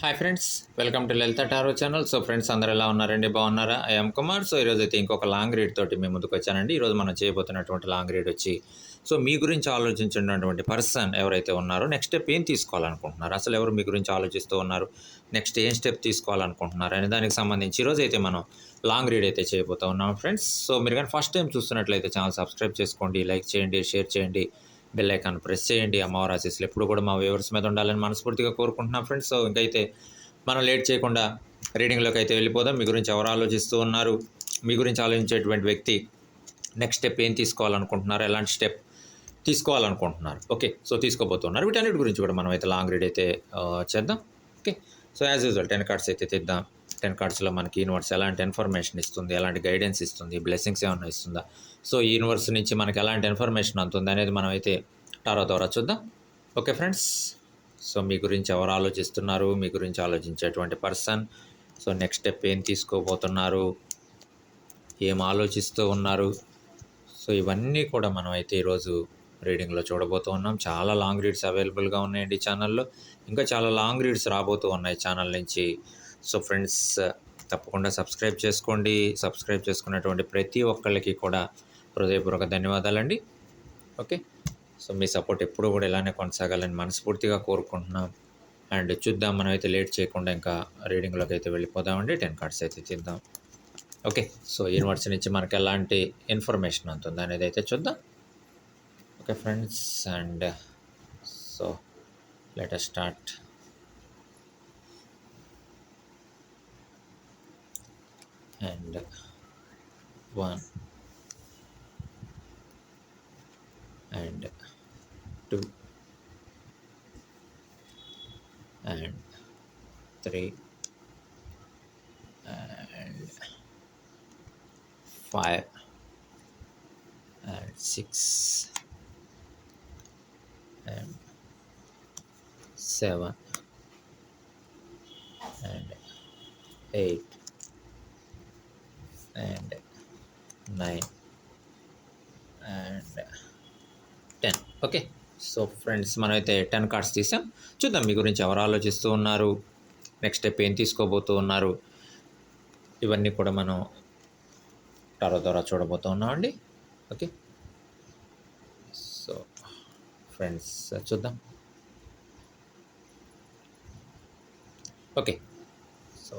Hi friends welcome to Lalitha tarot channel so friends అందరు ఎలా ఉన్నారండి? బాగున్నారా? ఐఎమ్ కుమార్ సో ఈరోజు అయితే ఇంకొక లాంగ్ రీడ్ తోటి మేము ముందుకు వచ్చానండి. ఈరోజు మనం చేయబోతున్నటువంటి లాంగ్ రీడ్ వచ్చి సో మీ గురించి ఆలోచించినటువంటి పర్సన్ ఎవరైతే ఉన్నారో నెక్స్ట్ స్టెప్ ఏం తీసుకోవాలనుకుంటున్నారు? అసలు ఎవరు మీ గురించి ఆలోచిస్తూ ఉన్నారు? నెక్స్ట్ ఏం స్టెప్ తీసుకోవాలనుకుంటున్నారు? అనే దానికి సంబంధించి ఈరోజు అయితే మనం లాంగ్ రీడ్ అయితే చేయబోతూ ఉన్నాం ఫ్రెండ్స్ సో మీరు కానీ ఫస్ట్ టైం చూస్తున్నట్లయితే ఛానల్ సబ్స్క్రైబ్ చేసుకోండి లైక్ చేయండి షేర్ చేయండి. బెల్ ఐకాన్ ప్రెస్ చేయండి అమ్మవారి ఆశీస్సులు ఎప్పుడు కూడా మా వ్యూవర్స్ మీద ఉండాలని మనస్ఫూర్తిగా కోరుకుంటున్నాం ఫ్రెండ్స్ సో ఇంకైతే మనం లేట్ చేయకుండా రీడింగ్లోకి అయితే వెళ్ళిపోదాం. మీ గురించి ఎవరు ఆలోచిస్తూ ఉన్నారు? మీ గురించి ఆలోచించేటువంటి వ్యక్తి నెక్స్ట్ స్టెప్ ఏం తీసుకోవాలనుకుంటున్నారు? ఎలాంటి స్టెప్ తీసుకోవాలనుకుంటున్నారు? ఓకే సో తీసుకోబోతున్నారు. వీటన్నిటి గురించి కూడా మనం అయితే లాంగ్ రీడ్ అయితే uh, చేద్దాం. Okay so as usual ten cards అయితే తెద్దాం. టెన్ కార్డ్స్లో మనకి యూనివర్స్ ఎలాంటి ఇన్ఫర్మేషన్ ఇస్తుంది ఎలాంటి గైడెన్స్ ఇస్తుంది బ్లెస్సింగ్స్ ఏమైనా ఇస్తుందా? సో ఈ యూనివర్స్ నుంచి మనకి ఎలాంటి ఇన్ఫర్మేషన్ అందుతుంది అనేది మనం అయితే టారో ద్వారా చూద్దాం. ఓకే ఫ్రెండ్స్ సో మీ గురించి ఎవరు ఆలోచిస్తున్నారు? మీ గురించి ఆలోచించేటువంటి పర్సన్ సో నెక్స్ట్ స్టెప్ ఏం తీసుకోబోతున్నారు? ఏం ఆలోచిస్తూ ఉన్నారు? సో ఇవన్నీ కూడా మనం అయితే ఈరోజు రీడింగ్లో చూడబోతూ ఉన్నాం. చాలా లాంగ్ రీడ్స్ అవైలబుల్గా ఉన్నాయండి ఛానల్లో ఇంకా చాలా లాంగ్ రీడ్స్ రాబోతూ ఉన్నాయి ఛానల్ నుంచి. సో ఫ్రెండ్స్ తప్పకుండా సబ్స్క్రైబ్ చేసుకోండి. సబ్స్క్రైబ్ చేసుకున్నటువంటి ప్రతి ఒక్కళ్ళకి కూడా హృదయపూర్వక ధన్యవాదాలండి. ఓకే? సో మీ సపోర్ట్ ఎప్పుడు కూడా ఇలానే కొనసాగాలని మనస్ఫూర్తిగా కోరుకుంటున్నాం. అండ్ చూద్దాం మనం అయితే లేట్ చేయకుండా ఇంకా రీడింగ్లోకి అయితే వెళ్ళిపోదామండి. టెన్ కార్డ్స్ అయితే చూద్దాం ఓకే? సో యూనివర్సిటీ నుంచి మనకి ఎలాంటి ఇన్ఫర్మేషన్ ఉంటుంది అనేది అయితే చూద్దాం. Okay friends and so letter start. and 1 and 2 and 3 and 5 and 6 and 7 and 8 and nine and ten okay so friends మనమైతే టెన్ కార్డ్స్ తీసాం. చూద్దాం మీ గురించి ఎవరు ఆలోచిస్తూ ఉన్నారు. నెక్స్ట్ స్టెప్ ఏం తీసుకోబోతూ ఉన్నారు. ఇవన్నీ కూడా మనం టారో ద్వారా చూడబోతూ ఉన్నామండి. ఓకే సో ఫ్రెండ్స్ చూద్దాం. Okay so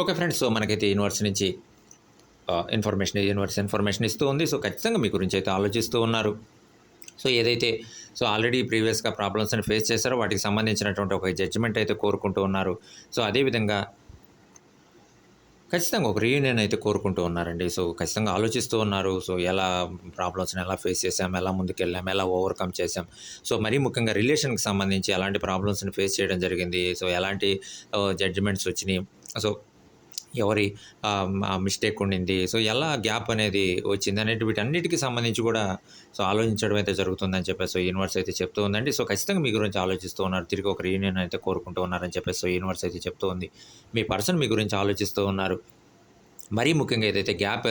okay friends so మనకైతే యూనివర్స్ నుంచి ఇన్ఫర్మేషన్ యూనివర్స్ ఇన్ఫర్మేషన్ ఇస్తూ ఉంది. సో ఖచ్చితంగా మీ గురించి అయితే ఆలోచిస్తూ ఉన్నారు. సో ఏదైతే సో ఆల్రెడీ ప్రీవియస్గా ప్రాబ్లమ్స్ని ఫేస్ చేశారో వాటికి సంబంధించినటువంటి ఒక జడ్జిమెంట్ అయితే కోరుకుంటూ ఉన్నారు. సో అదేవిధంగా ఖచ్చితంగా ఒక రీయూనియన్ అయితే కోరుకుంటూ ఉన్నారండి. సో ఖచ్చితంగా ఆలోచిస్తూ ఉన్నారు. సో ఎలా ప్రాబ్లమ్స్ని ఎలా ఫేస్ చేసాం ఎలా ముందుకెళ్ళాం ఎలా ఓవర్కమ్ చేసాం సో మరీ ముఖ్యంగా రిలేషన్కి సంబంధించి ఎలాంటి ప్రాబ్లమ్స్ని ఫేస్ చేయడం జరిగింది. సో ఎలాంటి జడ్జిమెంట్స్ వచ్చినాయి. సో ఎవరి మిస్టేక్ ఉండింది. సో ఎలా గ్యాప్ అనేది వచ్చింది అనేది వీటన్నిటికీ సంబంధించి కూడా సో ఆలోచించడం అయితే జరుగుతుందని చెప్పేసి సో యూనివర్స్ అయితే చెప్తూ ఉందండి. సో ఖచ్చితంగా మీ గురించి ఆలోచిస్తూ ఉన్నారు. తిరిగి ఒక రీయూనియన్ అయితే కోరుకుంటూ ఉన్నారని చెప్పేసి సో యూనివర్స్ అయితే చెప్తూ ఉంది. మీ పర్సన్ మీ గురించి ఆలోచిస్తూ ఉన్నారు. మరీ ముఖ్యంగా ఏదైతే గ్యాప్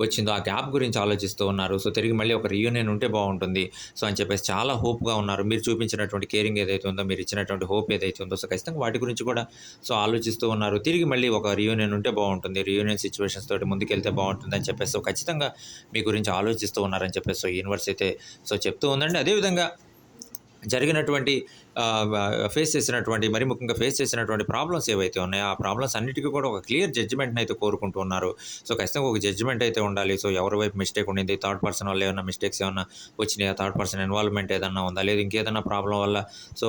వచ్చిందో ఆ గ్యాప్ గురించి ఆలోచిస్తూ ఉన్నారు. సో తిరిగి మళ్ళీ ఒక రీయూనియన్ ఉంటే బాగుంటుంది. సో అని చెప్పేసి చాలా హోప్గా ఉన్నారు. మీరు చూపించినటువంటి కేరింగ్ ఏదైతే ఉందో మీరు ఇచ్చినటువంటి హోప్ ఏదైతే ఉందో సో ఖచ్చితంగా వాటి గురించి కూడా సో ఆలోచిస్తూ ఉన్నారు. తిరిగి మళ్ళీ ఒక రీయూనియన్ ఉంటే బాగుంటుంది. రీయూనియన్ సిచ్యువేషన్స్ తోటి ముందుకెళ్తే బాగుంటుంది అని చెప్పేసి సో ఖచ్చితంగా మీ గురించి ఆలోచిస్తూ ఉన్నారని చెప్పేసి సో యూనివర్స్ అయితే సో చెప్తూ ఉందండి. అదేవిధంగా జరిగినటువంటి ఫేస్ చేసినటువంటి మరి ముఖ్యంగా ఫేస్ చేసినటువంటి ప్రాబ్లమ్స్ ఏవైతే ఉన్నాయో ఆ ప్రాబ్లమ్స్ అన్నిటికీ కూడా ఒక క్లియర్ జడ్జిమెంట్ని అయితే కోరుకుంటూ ఉన్నారు. సో ఖచ్చితంగా ఒక జడ్జిమెంట్ అయితే ఉండాలి. సో ఎవరి వైపు మిస్టేక్ ఉండింది? థర్డ్ పర్సన్ వల్ల ఏమైనా మిస్టేక్స్ ఏమైనా వచ్చినాయా? థర్డ్ పర్సన్ ఇన్వాల్వ్మెంట్ ఏదన్నా ఉందా? లేదు ఇంకేదన్నా ప్రాబ్లం వల్ల సో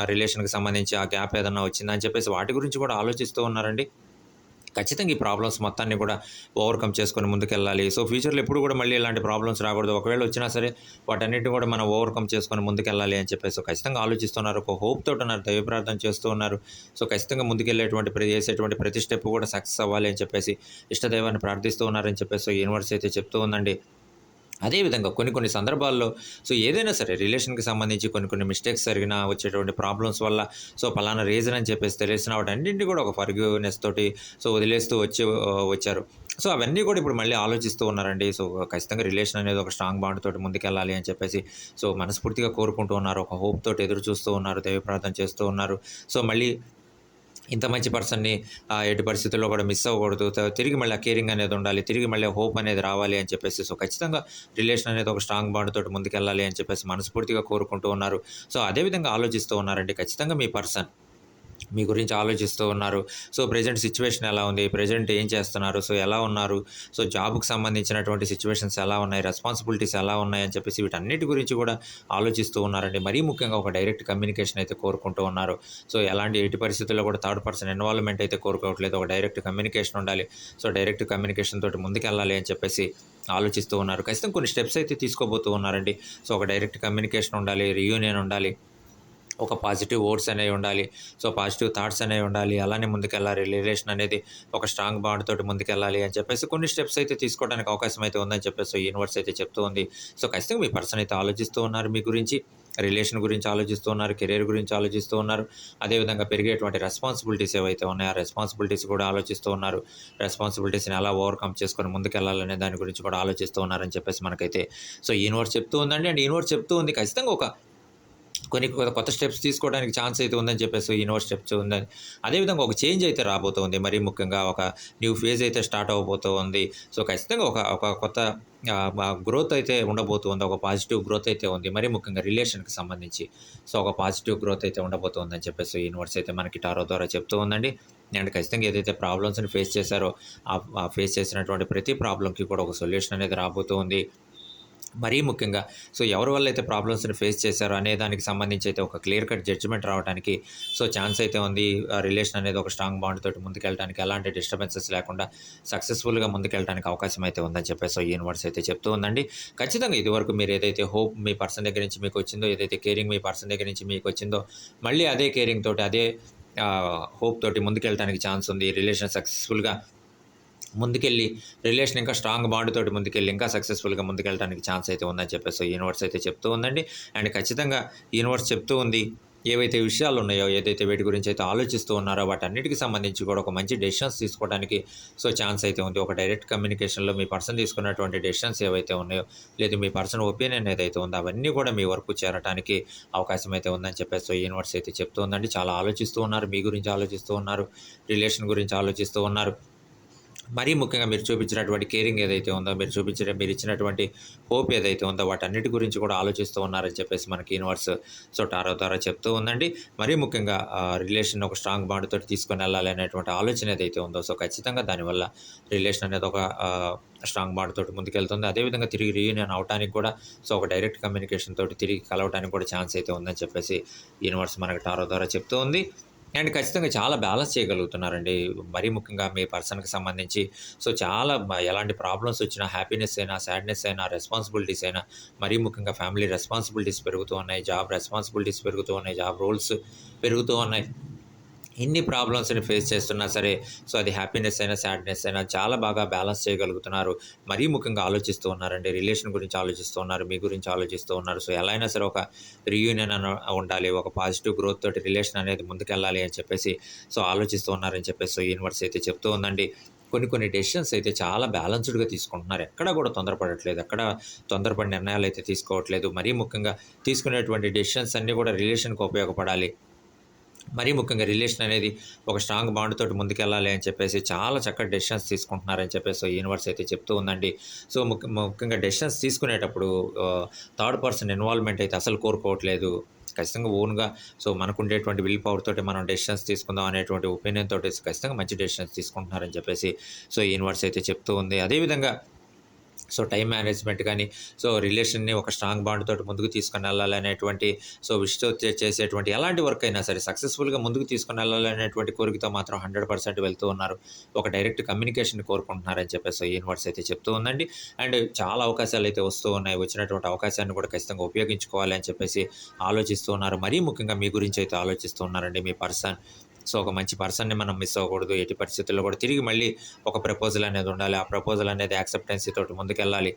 ఆ రిలేషన్కి సంబంధించి ఆ గ్యాప్ ఏదన్నా వచ్చిందా? అని చెప్పేసి వాటి గురించి కూడా ఆలోచిస్తూ ఉన్నారండి. ఖచ్చితంగా ఈ ప్రాబ్లమ్స్ మొత్తాన్ని కూడా ఓవర్కమ్ చేసుకొని ముందుకెళ్ళాలి. సో ఫ్యూచర్లో ఎప్పుడు కూడా మళ్ళీ ఇలాంటి ప్రాబ్లమ్స్ రాకూడదు. ఒకవేళ వచ్చినా సరే వాటన్నిటిని కూడా మనం ఓవర్కమ్ చేసుకొని ముందుకెళ్ళాలి అని చెప్పేసి సో ఖచ్చితంగా ఆలోచిస్తున్నారు. ఒక హోప్ తోటి ఉన్నారు. దైవ ప్రార్థన చేస్తూ ఉన్నారు. సో ఖచ్చితంగా ముందుకెళ్ళేటువంటి ప్రతి చేసేటువంటి ప్రతి స్టెప్ కూడా సక్సెస్ అవ్వాలి అని చెప్పేసి ఇష్టదైవాన్ని ప్రార్థిస్తూ ఉన్నారని చెప్పేసి యూనివర్స్ అయితే చెప్తూ ఉందండి. అదేవిధంగా కొన్ని కొన్ని సందర్భాల్లో సో ఏదైనా సరే రిలేషన్కి సంబంధించి కొన్ని కొన్ని మిస్టేక్స్ జరిగినా వచ్చేటువంటి ప్రాబ్లమ్స్ వల్ల సో పలానా రీజన్ అని చెప్పేసి తెలిసిన వాటన్నింటినీ కూడా ఒక ఫర్గ్యూనెస్ తోటి సో వదిలేస్తూ వచ్చి వచ్చారు. సో అవన్నీ కూడా ఇప్పుడు మళ్ళీ ఆలోచిస్తూ ఉన్నారండి. సో ఖచ్చితంగా రిలేషన్ అనేది ఒక స్ట్రాంగ్ బాండ్ తోటి ముందుకెళ్ళాలి అని చెప్పేసి సో మనస్ఫూర్తిగా కోరుకుంటూ ఉన్నారు. ఒక హోప్ తోటి ఎదురు చూస్తూ ఉన్నారు. దైవ ప్రార్థన చేస్తూ ఉన్నారు. సో మళ్ళీ ఇంత మంచి పర్సన్ని ఎటు పరిస్థితుల్లో కూడా మిస్ అవ్వకూడదు. తిరిగి మళ్ళీ కేరింగ్ అనేది ఉండాలి. తిరిగి మళ్ళీ హోప్ అనేది రావాలి అని చెప్పేసి సో ఖచ్చితంగా రిలేషన్ అనేది ఒక స్ట్రాంగ్ బాండ్ తోటి ముందుకెళ్ళాలి అని చెప్పేసి మనస్ఫూర్తిగా కోరుకుంటూ ఉన్నారు. సో అదేవిధంగా ఆలోచిస్తూ ఉన్నారండి ఖచ్చితంగా మీ పర్సన్ మీ గురించి ఆలోచిస్తూ ఉన్నారు. సో ప్రజెంట్ సిచ్యువేషన్ ఎలా ఉంది? ప్రజెంట్ ఏం చేస్తున్నారు? సో ఎలా ఉన్నారు? సో జాబ్కి సంబంధించినటువంటి సిచ్యువేషన్స్ ఎలా ఉన్నాయి? రెస్పాన్సిబిలిటీస్ ఎలా ఉన్నాయి? అని చెప్పేసి వీటన్నిటి గురించి కూడా ఆలోచిస్తూ ఉన్నారండి. మరీ ముఖ్యంగా ఒక డైరెక్ట్ కమ్యూనికేషన్ అయితే కోరుకుంటూ ఉన్నారు. సో ఎలాంటి ఎట్టి పరిస్థితుల్లో కూడా థర్డ్ పర్సన్ ఇన్వాల్వ్మెంట్ అయితే కోరుకోవట్లేదు. ఒక డైరెక్ట్ కమ్యూనికేషన్ ఉండాలి. సో డైరెక్ట్ కమ్యూనికేషన్ తోటి ముందుకెళ్ళాలి అని చెప్పేసి ఆలోచిస్తూ ఉన్నారు. ఖచ్చితంగా కొన్ని స్టెప్స్ అయితే తీసుకోబోతూ ఉన్నారండి. సో ఒక డైరెక్ట్ కమ్యూనికేషన్ ఉండాలి. రియూనియన్ ఉండాలి. ఒక పాజిటివ్ వర్డ్స్ అనేవి ఉండాలి. సో పాజిటివ్ థాట్స్ అనేవి ఉండాలి. అలానే ముందుకెళ్ళాలి. రిలేషన్ అనేది ఒక స్ట్రాంగ్ బాండ్ తోటి ముందుకెళ్ళాలి అని చెప్పేసి కొన్ని స్టెప్స్ అయితే తీసుకోవడానికి అవకాశం అయితే ఉందని చెప్పేసి యూనివర్స్ అయితే చెప్తూ ఉంది. సో ఖచ్చితంగా మీ పర్సన్ అయితే ఆలోచిస్తూ ఉన్నారు. మీ గురించి రిలేషన్ గురించి ఆలోచిస్తూ ఉన్నారు. కెరీర్ గురించి ఆలోచిస్తూ ఉన్నారు. అదేవిధంగా పెరిగేటువంటి రెస్పాన్సిబిలిటీస్ ఏవైతే ఉన్నాయో ఆ రెస్పాన్సిబిలిటీస్ కూడా ఆలోచిస్తూ ఉన్నారు. రెస్పాన్సిబిలిటీస్ని ఎలా ఓవర్కమ్ చేసుకొని ముందుకెళ్ళాలనే దాని గురించి కూడా ఆలోచిస్తూ ఉన్నారని చెప్పేసి మనకైతే సో యూనివర్స్ చెప్తూ ఉందండి. అండ్ యూనివర్స్ చెప్తూ ఉంది ఖచ్చితంగా ఒక కొన్ని కొత్త- కొత్త స్టెప్స్ తీసుకోవడానికి ఛాన్స్ అయితే ఉందని చెప్పేసి యూనివర్స్ స్టెప్స్ ఉందని. అదేవిధంగా ఒక చేంజ్ అయితే రాబోతుంది. మరీ ముఖ్యంగా ఒక న్యూ ఫేజ్ అయితే స్టార్ట్ అవబోతూ ఉంది సో ఖచ్చితంగా ఒక ఒక కొత్త గ్రోత్ అయితే ఉండబోతుంది. ఒక పాజిటివ్ గ్రోత్ అయితే ఉంది. మరీ ముఖ్యంగా రిలేషన్కి సంబంధించి. సో ఒక పాజిటివ్ గ్రోత్ అయితే ఉండబోతుందని చెప్పేసి యూనివర్స్ అయితే మనకి టారో ద్వారా చెప్తూ ఉందండి. అండ్ ఖచ్చితంగా ఏదైతే ప్రాబ్లమ్స్ని ఫేస్ చేశారో ఆ ఫేస్ చేసినటువంటి ప్రతి ప్రాబ్లంకి కూడా ఒక సొల్యూషన్ అనేది రాబోతూ ఉంది మరీ ముఖ్యంగా సో ఎవరి వల్ల అయితే ప్రాబ్లమ్స్ని ఫేస్ చేశారో అనే దానికి సంబంధించి అయితే ఒక క్లియర్ కట్ జడ్జిమెంట్ రావడానికి సో ఛాన్స్ అయితే ఉంది. రిలేషన్ అనేది ఒక స్ట్రాంగ్ బాండ్ తోటి ముందుకెళ్ళడానికి ఎలాంటి డిస్టర్బెన్సెస్ లేకుండా సక్సెస్ఫుల్గా ముందుకెళ్ళడానికి అవకాశం అయితే ఉందని చెప్పేసి సో యూనివర్స్ అయితే చెప్తూ ఉందండి. ఖచ్చితంగా ఇదివరకు మీరు ఏదైతే హోప్ మీ పర్సన్ దగ్గర నుంచి మీకు వచ్చిందో ఏదైతే కేరింగ్ మీ పర్సన్ దగ్గర నుంచి మీకు వచ్చిందో మళ్ళీ అదే కేరింగ్ తోటి అదే హోప్ తోటి ముందుకెళ్ళడానికి ఛాన్స్ ఉంది. రిలేషన్ సక్సెస్ఫుల్గా ముందుకెళ్ళి రిలేషన్ ఇంకా స్ట్రాంగ్ బాండ్ తోటి ముందుకెళ్ళి ఇంకా సక్సెస్ఫుల్గా ముందుకెళ్ళడానికి ఛాన్స్ అయితే ఉందని చెప్పేసి యూనివర్స్ అయితే చెప్తూ ఉందండి. అండ్ ఖచ్చితంగా యూనివర్స్ చెప్తూ ఉంది ఏవైతే విషయాలు ఉన్నాయో ఏదైతే వీటి గురించి అయితే ఆలోచిస్తూ ఉన్నారో వాటన్నిటికి సంబంధించి కూడా ఒక మంచి డెసిషన్స్ తీసుకోవడానికి సో ఛాన్స్ అయితే ఉంది. ఒక డైరెక్ట్ కమ్యూనికేషన్లో మీ పర్సన్ తీసుకున్నటువంటి డెసిషన్స్ ఏవైతే ఉన్నాయో లేదా మీ పర్సన్ ఒపీనియన్ ఏదైతే ఉందో అవన్నీ కూడా మీ వరకు చేరడానికి అవకాశం అయితే ఉందని చెప్పేసి సో యూనివర్స్ అయితే చెప్తూ ఉందండి. చాలా ఆలోచిస్తూ ఉన్నారు మీ గురించి ఆలోచిస్తూ ఉన్నారు రిలేషన్ గురించి ఆలోచిస్తూ ఉన్నారు. మరీ ముఖ్యంగా మీరు చూపించినటువంటి కేరింగ్ ఏదైతే ఉందో మీరు చూపించిన మీరు ఇచ్చినటువంటి హోప్ ఏదైతే ఉందో వాటన్నిటి గురించి కూడా ఆలోచిస్తూ ఉన్నారని చెప్పేసి మనకి యూనివర్స్ సో టారో ద్వారా చెప్తూ ఉందండి. మరీ ముఖ్యంగా రిలేషన్ ఒక స్ట్రాంగ్ బాండ్ తోటి తీసుకొని వెళ్ళాలి అనేటువంటి ఆలోచన ఏదైతే ఉందో సో ఖచ్చితంగా దానివల్ల రిలేషన్ అనేది ఒక స్ట్రాంగ్ బాండ్ తోటి ముందుకెళ్తుంది. అదేవిధంగా తిరిగి రీయూనియన్ అవడానికి కూడా సో ఒక డైరెక్ట్ కమ్యూనికేషన్ తోటి తిరిగి కలవడానికి కూడా ఛాన్స్ అయితే ఉందని చెప్పేసి యూనివర్స్ మనకి టారో ద్వారా చెప్తూ ఉంది. అండ్ ఖచ్చితంగా చాలా బ్యాలెన్స్ చేయగలుగుతున్నారండి. మరీ ముఖ్యంగా మీ పర్సన్కి సంబంధించి. సో చాలా ఎలాంటి ప్రాబ్లమ్స్ వచ్చినా హ్యాపీనెస్ అయినా సాడ్నెస్ అయినా రెస్పాన్సిబిలిటీస్ అయినా మరీ ముఖ్యంగా ఫ్యామిలీ రెస్పాన్సిబిలిటీస్ పెరుగుతూ ఉన్నాయి. జాబ్ రెస్పాన్సిబిలిటీస్ పెరుగుతూ ఉన్నాయి. జాబ్ రోల్స్ పెరుగుతూ ఉన్నాయి. ఎన్ని ప్రాబ్లమ్స్ని ఫేస్ చేస్తున్నా సరే సో అది హ్యాపీనెస్ అయినా సాడ్నెస్ అయినా చాలా బాగా బ్యాలెన్స్ చేయగలుగుతున్నారు. మరీ ముఖ్యంగా ఆలోచిస్తూ ఉన్నారండి. రిలేషన్ గురించి ఆలోచిస్తూ ఉన్నారు మీ గురించి ఆలోచిస్తూ ఉన్నారు. సో ఎలా అయినా సరే ఒక రీయూనియన్ అని ఉండాలి ఒక పాజిటివ్ గ్రోత్ తోటి రిలేషన్ అనేది ముందుకెళ్ళాలి అని చెప్పేసి సో ఆలోచిస్తూ ఉన్నారని చెప్పేసి సో యూనివర్స్ అయితే చెప్తూ ఉందండి. కొన్ని కొన్ని డెసిషన్స్ అయితే చాలా బ్యాలెన్స్డ్గా తీసుకుంటున్నారు. ఎక్కడ కూడా తొందరపడట్లేదు. ఎక్కడ తొందరపడి నిర్ణయాలు అయితే తీసుకోవట్లేదు. మరీ ముఖ్యంగా తీసుకునేటువంటి డెసిషన్స్ అన్నీ కూడా రిలేషన్కి ఉపయోగపడాలి. మరీ ముఖ్యంగా రిలేషన్ అనేది ఒక స్ట్రాంగ్ బాండ్ తోటి ముందుకెళ్ళాలి అని చెప్పేసి చాలా చక్కటి డెసిషన్స్ తీసుకుంటున్నారని చెప్పేసి యూనివర్స్ అయితే చెప్తూ ఉందండి. సో ముఖ్య ముఖ్యంగా డెసిషన్స్ తీసుకునేటప్పుడు థర్డ్ పర్సన్ ఇన్వాల్వ్మెంట్ అయితే అసలు కోరుకోవట్లేదు. ఖచ్చితంగా ఓన్గా సో మనకు ఉండేటువంటి విల్ పవర్ తోటి మనం డెసిషన్స్ తీసుకుందాం అనేటువంటి ఒపీనియన్ తోటి ఖచ్చితంగా మంచి డెసిషన్స్ తీసుకుంటున్నారని చెప్పేసి సో యూనివర్స్ అయితే చెప్తూ ఉంది. అదేవిధంగా సో టైం మేనేజ్మెంట్ కానీ సో రిలేషన్ని ఒక స్ట్రాంగ్ బాండ్ తోటి ముందుకు తీసుకుని వెళ్ళాలనేటువంటి సో విష్తో చేసేటువంటి ఎలాంటి వర్క్ అయినా సరే సక్సెస్ఫుల్గా ముందుకు తీసుకొని వెళ్ళాలనేటువంటి కోరికతో మాత్రం హండ్రెడ్ పర్సెంట్ వెళ్తూ ఉన్నారు. ఒక డైరెక్ట్ కమ్యూనికేషన్ కోరుకుంటున్నారని చెప్పేసి యూనివర్స్ అయితే చెప్తూ ఉందండి. అండ్ చాలా అవకాశాలు అయితే వస్తూ ఉన్నాయి. వచ్చినటువంటి అవకాశాన్ని కూడా ఖచ్చితంగా ఉపయోగించుకోవాలి అని చెప్పేసి ఆలోచిస్తూ ఉన్నారు. మరీ ముఖ్యంగా మీ గురించి అయితే ఆలోచిస్తూ ఉన్నారండి మీ పర్సన్. సో ఒక మంచి పర్సన్ని మనం మిస్ అవ్వకూడదు ఎట్టి పరిస్థితుల్లో కూడా తిరిగి మళ్ళీ ఒక ప్రపోజల్ అనేది ఉండాలి. ఆ ప్రపోజల్ అనేది యాక్సెప్టెన్సీ తోటి ముందుకెళ్ళాలి.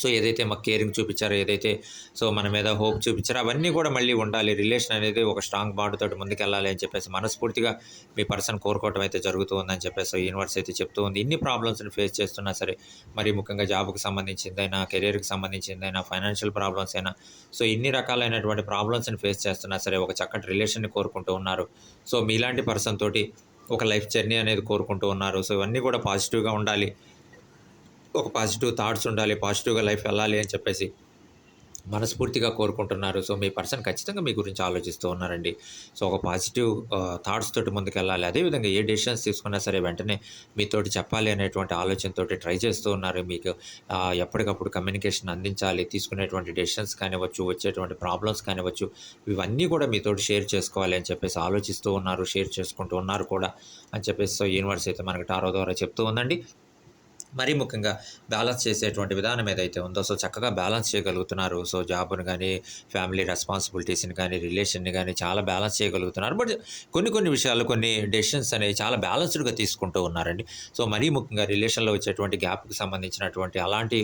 సో ఏదైతే మాకు కేరింగ్ చూపించారో ఏదైతే సో మన మీద హోప్ చూపించారో అవన్నీ కూడా మళ్ళీ ఉండాలి. రిలేషన్ అనేది ఒక స్ట్రాంగ్ బాండ్ తోటి ముందుకెళ్ళాలి అని చెప్పేసి మనస్ఫూర్తిగా మీ పర్సన్ కోరుకోవటం అయితే జరుగుతుందని చెప్పేసి యూనివర్స్ అయితే చెప్తూ ఉంది. ఇన్ని ప్రాబ్లమ్స్ని ఫేస్ చేస్తున్నా సరే మరి ముఖ్యంగా జాబ్కి సంబంధించిందైనా కెరీర్కి సంబంధించిందైనా ఫైనాన్షియల్ ప్రాబ్లమ్స్ అయినా సో ఇన్ని రకాలైనటువంటి ప్రాబ్లమ్స్ని ఫేస్ చేస్తున్నా సరే ఒక చక్కటి రిలేషన్ని కోరుకుంటూ ఉన్నారు. సో మీలాంటి పర్సన్ తోటి ఒక లైఫ్ జర్నీ అనేది కోరుకుంటూ ఉన్నారు. సో ఇవన్నీ కూడా పాజిటివ్గా ఉండాలి. ఒక పాజిటివ్ థాట్స్ ఉండాలి పాజిటివ్గా లైఫ్ వెళ్ళాలి అని చెప్పేసి మనస్ఫూర్తిగా కోరుకుంటున్నారు. సో మీ పర్సన్ ఖచ్చితంగా మీ గురించి ఆలోచిస్తూ ఉన్నారండి. సో ఒక పాజిటివ్ థాట్స్ తోటి ముందుకు వెళ్ళాలి అదేవిధంగా ఏ డెసిషన్స్ తీసుకున్నా సరే వెంటనే మీతోటి చెప్పాలి అనేటువంటి ఆలోచనతోటి ట్రై చేస్తూ ఉన్నారు. మీకు ఎప్పటికప్పుడు కమ్యూనికేషన్ అందించాలి తీసుకునేటువంటి డెసిషన్స్ కానివ్వచ్చు వచ్చేటువంటి ప్రాబ్లమ్స్ కానివ్వచ్చు ఇవన్నీ కూడా మీతోటి షేర్ చేసుకోవాలి అని చెప్పేసి ఆలోచిస్తూ ఉన్నారు షేర్ చేసుకుంటూ ఉన్నారు కూడా అని చెప్పేసి సో యూనివర్స్ అయితే మనకి టారో ద్వారా చెప్తూ ఉందండి. మరీ ముఖ్యంగా బ్యాలెన్స్ చేసేటువంటి విధానం ఏదైతే ఉందో సో చక్కగా బ్యాలెన్స్ చేయగలుగుతున్నారు. సో జాబ్ని కానీ ఫ్యామిలీ రెస్పాన్సిబిలిటీస్ని కానీ రిలేషన్ని కానీ చాలా బ్యాలెన్స్ చేయగలుగుతున్నారు. బట్ కొన్ని కొన్ని విషయాలు కొన్ని డెసిషన్స్ అనేవి చాలా బ్యాలెన్స్డ్గా తీసుకుంటూ ఉన్నారండి. సో మరీ ముఖ్యంగా రిలేషన్లో వచ్చేటువంటి గ్యాప్కి సంబంధించినటువంటి అలాంటి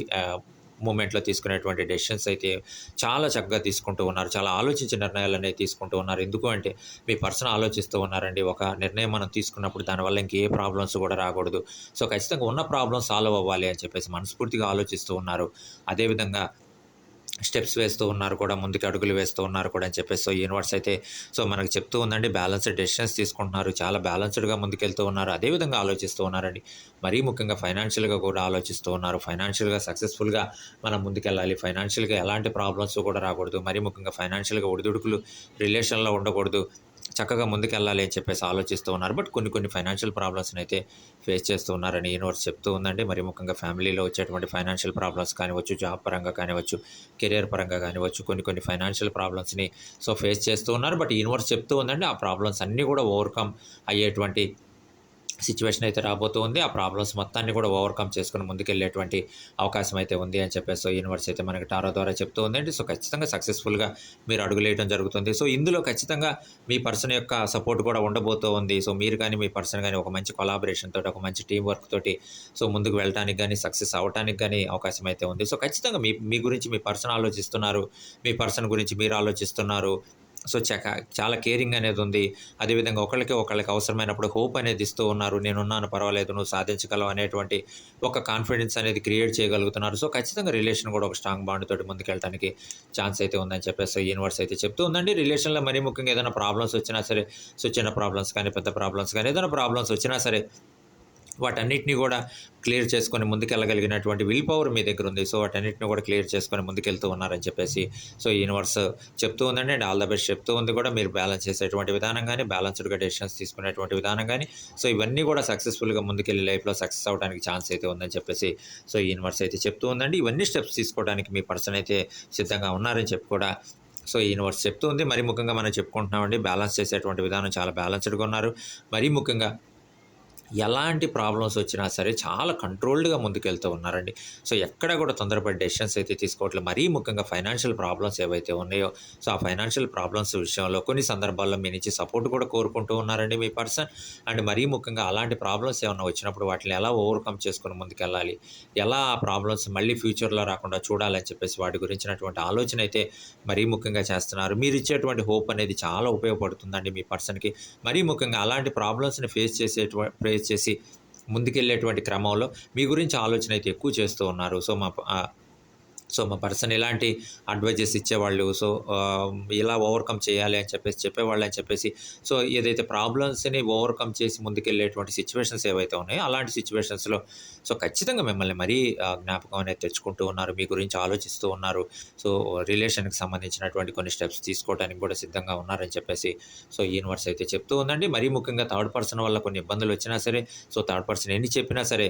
మూమెంట్లో తీసుకునేటువంటి డెసిషన్స్ అయితే చాలా చక్కగా తీసుకుంటూ ఉన్నారు. చాలా ఆలోచించి నిర్ణయాలు అనేవి తీసుకుంటూ ఉన్నారు. ఎందుకు అంటే మీ పర్సన్ ఆలోచిస్తూ ఉన్నారండి. ఒక నిర్ణయం మనం తీసుకున్నప్పుడు దానివల్ల ఇంకే ప్రాబ్లమ్స్ కూడా రాకూడదు. సో ఖచ్చితంగా ఉన్న ప్రాబ్లమ్స్ సాల్వ్ అవ్వాలి అని చెప్పేసి మనస్ఫూర్తిగా ఆలోచిస్తూ ఉన్నారు. అదేవిధంగా స్టెప్స్ వేస్తూ ఉన్నారు కూడా ముందుకు అడుగులు వేస్తూ ఉన్నారు కూడా అని చెప్పేసి సో యూనివర్స్ అయితే సో మనకు చెప్తూ ఉందండి బ్యాలెన్స్డ్ డెసిషన్స్ తీసుకుంటున్నారు చాలా బ్యాలెన్స్డ్గా ముందుకెళ్తూ ఉన్నారు అదేవిధంగా ఆలోచిస్తూ ఉన్నారండి. మరీ ముఖ్యంగా ఫైనాన్షియల్గా కూడా ఆలోచిస్తూ ఉన్నారు ఫైనాన్షియల్గా సక్సెస్ఫుల్గా మనం ముందుకెళ్ళాలి ఫైనాన్షియల్గా ఎలాంటి ప్రాబ్లమ్స్ కూడా రాకూడదు మరీ ముఖ్యంగా ఫైనాన్షియల్గా ఒడిదుడుకులు రిలేషన్లో ఉండకూడదు చక్కగా ముందుకెళ్ళాలి అని చెప్పేసి ఆలోచిస్తూ ఉన్నారు. బట్ కొన్ని కొన్ని ఫైనాన్షియల్ ప్రాబ్లమ్స్ని అయితే ఫేస్ చేస్తూ ఉన్నారని యూనివర్స్ చెప్తూ ఉందండి. మరి ముఖ్యంగా ఫ్యామిలీలో వచ్చేటువంటి ఫైనాన్షియల్ ప్రాబ్లమ్స్ కానివచ్చు జాబ్ పరంగా కానివచ్చు కెరియర్ పరంగా కానివచ్చు కొన్ని కొన్ని ఫైనాన్షియల్ ప్రాబ్లమ్స్ని సో ఫేస్ చేస్తూ ఉన్నారు. బట్ యూనివర్స్ చెప్తూ ఉందండి ఆ ప్రాబ్లమ్స్ అన్నీ కూడా ఓవర్కమ్ అయ్యేటువంటి సిచ్యువేషన్ అయితే రాబోతూ ఉంది. ఆ ప్రాబ్లమ్స్ మొత్తాన్ని కూడా ఓవర్కమ్ చేసుకుని ముందుకెళ్ళేటువంటి అవకాశం అయితే ఉంది అని చెప్పేసి సో యూనివర్స్ అయితే మనకి టారో ద్వారా చెప్తూ ఉందండి. సో ఖచ్చితంగా సక్సెస్ఫుల్గా మీరు అడుగులేయడం జరుగుతుంది. సో ఇందులో ఖచ్చితంగా మీ పర్సన్ యొక్క సపోర్ట్ కూడా ఉండబోతూ ఉంది. సో మీరు కానీ మీ పర్సన్ కానీ ఒక మంచి కొలాబరేషన్ తోటి ఒక మంచి టీం వర్క్ తోటి సో ముందుకు వెళ్ళడానికి కానీ సక్సెస్ అవ్వడానికి కానీ అవకాశం అయితే ఉంది. సో ఖచ్చితంగా మీ మీ గురించి మీ పర్సన్ ఆలోచిస్తున్నారు. మీ పర్సన్ గురించి మీరు ఆలోచిస్తున్నారు. సో చక చాలా కేరింగ్ అనేది ఉంది. అదేవిధంగా ఒకళ్ళకి ఒకళ్ళకి అవసరమైనప్పుడు హోప్ అనేది ఇస్తూ ఉన్నారు. నేనున్నాను పర్వాలేదు నువ్వు సాధించగలవు అనేటువంటి ఒక కాన్ఫిడెన్స్ అనేది క్రియేట్ చేయగలుగుతున్నారు. సో ఖచ్చితంగా రిలేషన్ కూడా ఒక స్ట్రాంగ్ బాండ్ తోటి ముందుకెళ్ళడానికి ఛాన్స్ అయితే ఉందని చెప్పేసి యూనివర్స్ అయితే చెప్తూ ఉందండి. రిలేషన్లో మరీ ముఖ్యంగా ఏదైనా ప్రాబ్లమ్స్ వచ్చినా సరే సో చిన్న ప్రాబ్లమ్స్ కానీ పెద్ద ప్రాబ్లమ్స్ కానీ ఏదైనా ప్రాబ్లమ్స్ వచ్చినా సరే వాటన్నిటిని కూడా క్లియర్ చేసుకొని ముందుకెళ్ళగలిగినటువంటి విల్ పవర్ మీ దగ్గర ఉంది. సో వాటన్నిటిని కూడా క్లియర్ చేసుకొని ముందుకెళ్తూ ఉన్నారని చెప్పేసి సో యూనివర్స్ చెప్తూ ఉందండి. అండ్ ఆల్ ద బెస్ట్ చెప్తూ ఉంది కూడా. మీరు బ్యాలెన్స్ చేసేటువంటి విధానం కానీ బ్యాలెన్స్డ్గా డెసిషన్స్ తీసుకునేటువంటి విధానం కానీ సో ఇవన్నీ కూడా సక్సెస్ఫుల్గా ముందుకెళ్ళి లైఫ్లో సక్సెస్ అవ్వడానికి ఛాన్స్ అయితే ఉందని చెప్పేసి సో యూనివర్స్ అయితే చెప్తూ ఉందండి. ఇవన్నీ స్టెప్స్ తీసుకోవడానికి మీ పర్సన్ అయితే సిద్ధంగా ఉన్నారని చెప్పి కూడా సో యూనివర్స్ చెప్తూ ఉంది. మరీ ముఖ్యంగా మనం చెప్పుకుంటున్నామండి బ్యాలెన్స్ చేసేటువంటి విధానం చాలా బ్యాలెన్స్డ్గా ఉన్నారు. మరీ ముఖ్యంగా ఎలాంటి ప్రాబ్లమ్స్ వచ్చినా సరే చాలా కంట్రోల్డ్గా ముందుకెళ్తూ ఉన్నారండి. సో ఎక్కడ కూడా తొందరపడి డెసిషన్స్ అయితే తీసుకోవట్లేదు. మరీ ముఖ్యంగా ఫైనాన్షియల్ ప్రాబ్లమ్స్ ఏవైతే ఉన్నాయో సో ఆ ఫైనాన్షియల్ ప్రాబ్లమ్స్ విషయంలో కొన్ని సందర్భాల్లో మీ నుంచి సపోర్ట్ కూడా కోరుకుంటూ ఉన్నారండి మీ పర్సన్ అండ్ మరీ ముఖ్యంగా అలాంటి ప్రాబ్లమ్స్ ఏమైనా వచ్చినప్పుడు వాటిని ఎలా ఓవర్కమ్ చేసుకుని ముందుకెళ్ళాలి? ఎలా ఆ ప్రాబ్లమ్స్ మళ్ళీ ఫ్యూచర్లో రాకుండా చూడాలని చెప్పేసి వాటి గురించినటువంటి ఆలోచన అయితే మరీ ముఖ్యంగా చేస్తున్నారు. మీరు ఇచ్చేటువంటి హోప్ అనేది చాలా ఉపయోగపడుతుందండి మీ పర్సన్కి మరీ ముఖ్యంగా అలాంటి ప్రాబ్లమ్స్ని ఫేస్ చేసేటువంటి చేసి ముందుకెళ్ళేటువంటి క్రమంలో మీ గురించి ఆలోచన అయితే ఎక్కువ చేస్తూ ఉన్నారు. సో మా సో మా పర్సన్ ఇలాంటి అడ్వైజెస్ ఇచ్చేవాళ్ళు సో ఇలా ఓవర్కమ్ చేయాలి అని చెప్పేసి చెప్పేవాళ్ళు అని చెప్పేసి సో ఏదైతే ప్రాబ్లమ్స్ని ఓవర్కమ్ చేసి ముందుకెళ్ళేటువంటి సిచ్యువేషన్స్ ఏవైతే ఉన్నాయో అలాంటి సిచ్యువేషన్స్లో సో ఖచ్చితంగా మిమ్మల్ని మరీ జ్ఞాపకం అనేది తెచ్చుకుంటూ ఉన్నారు మీ గురించి ఆలోచిస్తూ ఉన్నారు సో రిలేషన్కి సంబంధించినటువంటి కొన్ని స్టెప్స్ తీసుకోవడానికి కూడా సిద్ధంగా ఉన్నారని చెప్పేసి సో యూనివర్స్ అయితే చెప్తూ ఉందండి. మరీ ముఖ్యంగా థర్డ్ పర్సన్ వల్ల కొన్ని ఇబ్బందులు వచ్చినా సరే సో థర్డ్ పర్సన్ ఎన్ని చెప్పినా సరే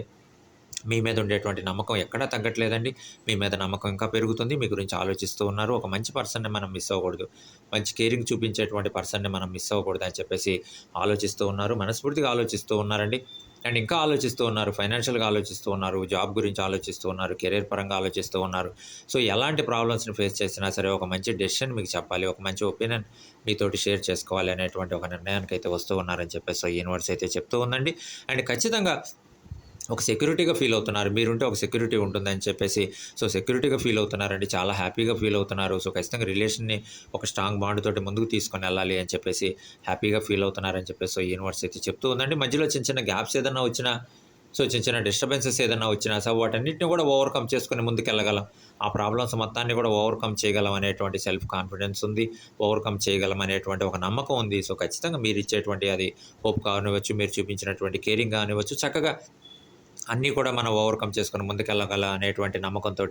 మీ మీద ఉండేటువంటి నమ్మకం ఎక్కడా తగ్గట్లేదండి. మీ మీద నమ్మకం ఇంకా పెరుగుతుంది. మీ గురించి ఆలోచిస్తూ ఉన్నారు. ఒక మంచి పర్సన్ని మనం మిస్ అవ్వకూడదు. మంచి కేరింగ్ చూపించేటువంటి పర్సన్ని మనం మిస్ అవ్వకూడదు అని చెప్పేసి ఆలోచిస్తూ ఉన్నారు. మనస్ఫూర్తిగా ఆలోచిస్తూ ఉన్నారండి. అండ్ ఇంకా ఆలోచిస్తూ ఉన్నారు. ఫైనాన్షియల్గా ఆలోచిస్తూ ఉన్నారు. జాబ్ గురించి ఆలోచిస్తూ ఉన్నారు. కెరీర్ పరంగా ఆలోచిస్తూ ఉన్నారు. సో ఎలాంటి ప్రాబ్లమ్స్ని ఫేస్ చేసినా సరే ఒక మంచి డెసిషన్ మీకు చెప్పాలి. ఒక మంచి ఒపీనియన్ మీతోటి షేర్ చేసుకోవాలి అనేటువంటి ఒక నిర్ణయానికి అయితే వస్తూ ఉన్నారని చెప్పేసి సో యూనివర్స్ అయితే చెప్తూ ఉందండి. అండ్ ఖచ్చితంగా ఒక సెక్యూరిటీగా ఫీల్ అవుతున్నారు. మీరుంటే ఒక సెక్యూరిటీ ఉంటుందని చెప్పేసి సో సెక్యూరిటీగా ఫీల్ అవుతున్నారండి. చాలా హ్యాపీగా ఫీల్ అవుతున్నారు. సో ఖచ్చితంగా రిలేషన్ని ఒక స్ట్రాంగ్ బాండ్ తోటి ముందుకు తీసుకొని వెళ్ళాలి అని చెప్పేసి హ్యాపీగా ఫీల్ అవుతున్నారని చెప్పేసి సో యూనివర్స్ అయితే చెప్తూ ఉందండి. మధ్యలో చిన్న చిన్న గ్యాప్స్ ఏదైనా వచ్చినా సో చిన్న చిన్న డిస్టర్బెన్సెస్ ఏదైనా వచ్చినా సో వాటన్నిటిని కూడా ఓవర్కమ్ చేసుకుని ముందుకెళ్ళగలం. ఆ ప్రాబ్లమ్స్ మొత్తాన్ని కూడా ఓవర్కమ్ చేయగలం అనేటువంటి సెల్ఫ్ కాన్ఫిడెన్స్ ఉంది. ఓవర్కమ్ చేయగలం అనేటువంటి ఒక నమ్మకం ఉంది. సో ఖచ్చితంగా మీరు ఇచ్చేటువంటి అది హోప్ కానివ్వచ్చు మీరు చూపించినటువంటి కేరింగ్ కానివ్వచ్చు చక్కగా అన్నీ కూడా మనం ఓవర్కమ్ చేసుకుని ముందుకెళ్ళగల అనేటువంటి నమ్మకంతో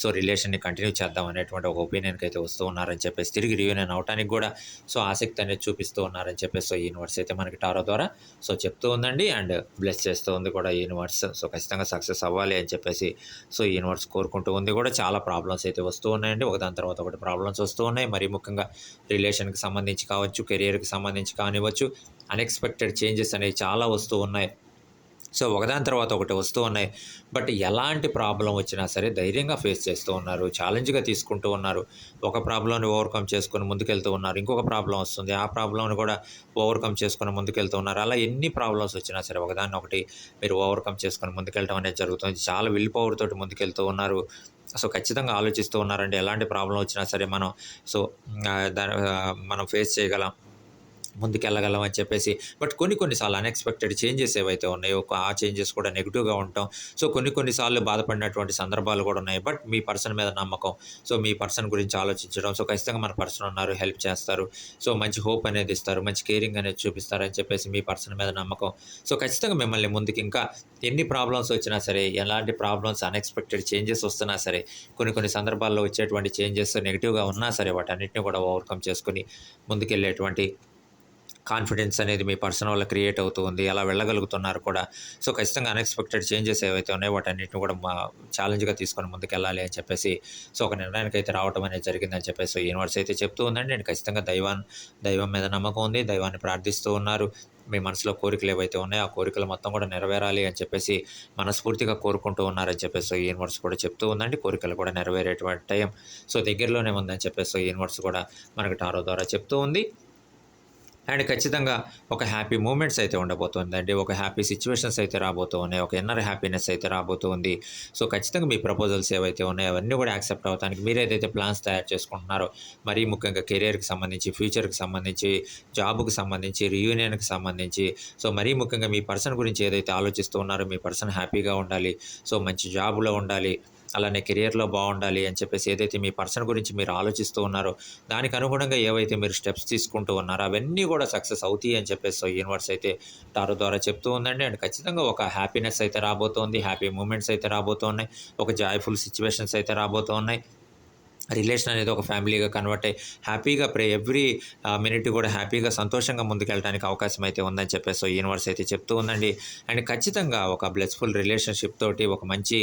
సో రిలేషన్ని కంటిన్యూ చేద్దాం అనేటువంటి ఒక ఒపీనియన్కి అయితే వస్తూ ఉన్నారని చెప్పేసి తిరిగి రియూనియన్ అవడానికి కూడా సో ఆసక్తి అనేది చూపిస్తూ ఉన్నారని చెప్పేసి సో యూనివర్స్ అయితే మనకి టారో ద్వారా సో చెప్తూ ఉందండి. అండ్ బ్లెస్ చేస్తూ ఉంది కూడా యూనివర్స్. సో ఖచ్చితంగా సక్సెస్ అవ్వాలి అని చెప్పేసి సో యూనివర్స్ కోరుకుంటూ ఉంది కూడా. చాలా ప్రాబ్లమ్స్ అయితే వస్తూ ఉన్నాయండి. ఒకదాని తర్వాత ఒకటి ప్రాబ్లమ్స్ వస్తూ ఉన్నాయి. మరి ముఖ్యంగా రిలేషన్కి సంబంధించి కావచ్చు కెరియర్కి సంబంధించి కానివ్వచ్చు అన్ఎక్స్పెక్టెడ్ చేంజెస్ అనేవి చాలా వస్తూ ఉన్నాయి. సో ఒకదాని తర్వాత ఒకటి వస్తూ ఉన్నాయి. బట్ ఎలాంటి ప్రాబ్లం వచ్చినా సరే ధైర్యంగా ఫేస్ చేస్తూ ఉన్నారు. ఛాలెంజ్గా తీసుకుంటూ ఉన్నారు. ఒక ప్రాబ్లంని ఓవర్కమ్ చేసుకొని ముందుకెళ్తూ ఉన్నారు. ఇంకొక ప్రాబ్లం వస్తుంది. ఆ ప్రాబ్లంని కూడా ఓవర్కమ్ చేసుకొని ముందుకెళ్తూ ఉన్నారు. అలా ఎన్ని ప్రాబ్లమ్స్ వచ్చినా సరే ఒకదాన్ని ఒకటి మీరు ఓవర్కమ్ చేసుకొని ముందుకెళ్ళడం అనేది జరుగుతుంది. చాలా విల్ పవర్ తోటి ముందుకెళ్తూ ఉన్నారు. సో ఖచ్చితంగా ఆలోచిస్తూ ఉన్నారండి. ఎలాంటి ప్రాబ్లం వచ్చినా సరే మనం. సో దాని మనం ఫేస్ చేయగలం. ముందుకెళ్ళగలం అని చెప్పేసి. బట్ కొన్ని కొన్నిసార్లు అన్ఎక్స్పెక్టెడ్ చేంజెస్ ఏవైతే ఉన్నాయో ఒక ఆ చేంజెస్ కూడా నెగిటివ్గా ఉంటాం సో కొన్ని కొన్నిసార్లు బాధపడినటువంటి సందర్భాలు కూడా ఉన్నాయి. బట్ మీ పర్సన్ మీద నమ్మకం. సో మీ పర్సన్ గురించి ఆలోచించడం. సో ఖచ్చితంగా మన పర్సన్ ఉన్నారు హెల్ప్ చేస్తారు. సో మంచి హోప్ అనేది ఇస్తారు. మంచి కేరింగ్ అనేది చూపిస్తారు అని చెప్పేసి మీ పర్సన్ మీద నమ్మకం. సో ఖచ్చితంగా మిమ్మల్ని ముందుకు ఇంకా ఎన్ని ప్రాబ్లమ్స్ వచ్చినా సరే ఎలాంటి ప్రాబ్లమ్స్ అన్ఎక్స్పెక్టెడ్ చేంజెస్ వస్తున్నా సరే కొన్ని కొన్ని సందర్భాల్లో వచ్చేటువంటి చేంజెస్ నెగిటివ్గా ఉన్నా సరే వాటన్నిటిని కూడా ఓవర్కమ్ చేసుకుని ముందుకెళ్ళేటువంటి కాన్ఫిడెన్స్ అనేది మీ పర్సన్ వల్ల క్రియేట్ అవుతుంది అలా వెళ్ళగలుగుతున్నారు కూడా. సో ఖచ్చితంగా అన్ఎక్స్పెక్టెడ్ చేంజెస్ ఏవైతే ఉన్నాయో వాటన్నిటిని కూడా మా ఛాలెంజ్గా తీసుకొని ముందుకెళ్ళాలి అని చెప్పేసి సో ఒక నిర్ణయానికి అయితే రావడం అనేది జరిగిందని చెప్పేసి యూనివర్స్ అయితే చెప్తూ ఉందండి. నేను ఖచ్చితంగా దైవాన్ దైవం మీద నమ్మకం ఉంది దైవాన్ని ప్రార్థిస్తూ ఉన్నారు. మీ మనసులో కోరికలు ఏవైతే ఉన్నాయో ఆ కోరికలు మొత్తం కూడా నెరవేరాలి అని చెప్పేసి మనస్ఫూర్తిగా కోరుకుంటూ ఉన్నారని చెప్పేసి యూనివర్స్ కూడా చెప్తూ ఉందండి. కోరికలు కూడా నెరవేరేటువంటి టైం సో దగ్గరలోనే ఉందని చెప్పేసి యూనివర్స్ కూడా మనకు టారో ద్వారా చెప్తూ ఉంది. అండ్ ఖచ్చితంగా ఒక హ్యాపీ మూమెంట్స్ అయితే ఉండబోతుందండి. ఒక హ్యాపీ సిచ్యువేషన్స్ అయితే రాబోతూ ఉన్నాయి ఒక ఇన్నర్ హ్యాపీనెస్ అయితే రాబోతుంది. సో ఖచ్చితంగా మీ ప్రపోజల్స్ ఏవైతే ఉన్నాయో అవన్నీ కూడా యాక్సెప్ట్ అవడానికి మీరు ఏదైతే ప్లాన్స్ తయారు చేసుకుంటున్నారో మరీ ముఖ్యంగా కెరియర్కి సంబంధించి ఫ్యూచర్కి సంబంధించి జాబ్కి సంబంధించి రీయూనియన్కి సంబంధించి సో మరీ ముఖ్యంగా మీ పర్సన్ గురించి ఏదైతే ఆలోచిస్తూ ఉన్నారో మీ పర్సన్ హ్యాపీగా ఉండాలి. సో మంచి జాబ్లో ఉండాలి. అలానే కెరియర్లో బాగుండాలి అని చెప్పేసి ఏదైతే మీ పర్సన్ గురించి మీరు ఆలోచిస్తూ ఉన్నారో దానికి అనుగుణంగా ఏవైతే మీరు స్టెప్స్ తీసుకుంటూ ఉన్నారో అవన్నీ కూడా సక్సెస్ అవుతాయి అని చెప్పేసి సో యూనివర్స్ అయితే టారో ద్వారా చెప్తూ ఉందండి. అండ్ ఖచ్చితంగా ఒక హ్యాపీనెస్ అయితే రాబోతోంది హ్యాపీ మూమెంట్స్ అయితే రాబోతున్నాయి ఒక జాయ్ఫుల్ సిచ్యువేషన్స్ అయితే రాబోతున్నాయి. రిలేషన్ అనేది ఒక ఫ్యామిలీగా కన్వర్ట్ అయ్యి హ్యాపీగా ప్రే ఎవ్రీ మినిట్ కూడా హ్యాపీగా సంతోషంగా ముందుకెళ్ళడానికి అవకాశం అయితే ఉందని చెప్పేసి సో యూనివర్స్ అయితే చెప్తూ ఉందండి. అండ్ ఖచ్చితంగా ఒక బ్లెస్ఫుల్ రిలేషన్షిప్ తోటి ఒక మంచి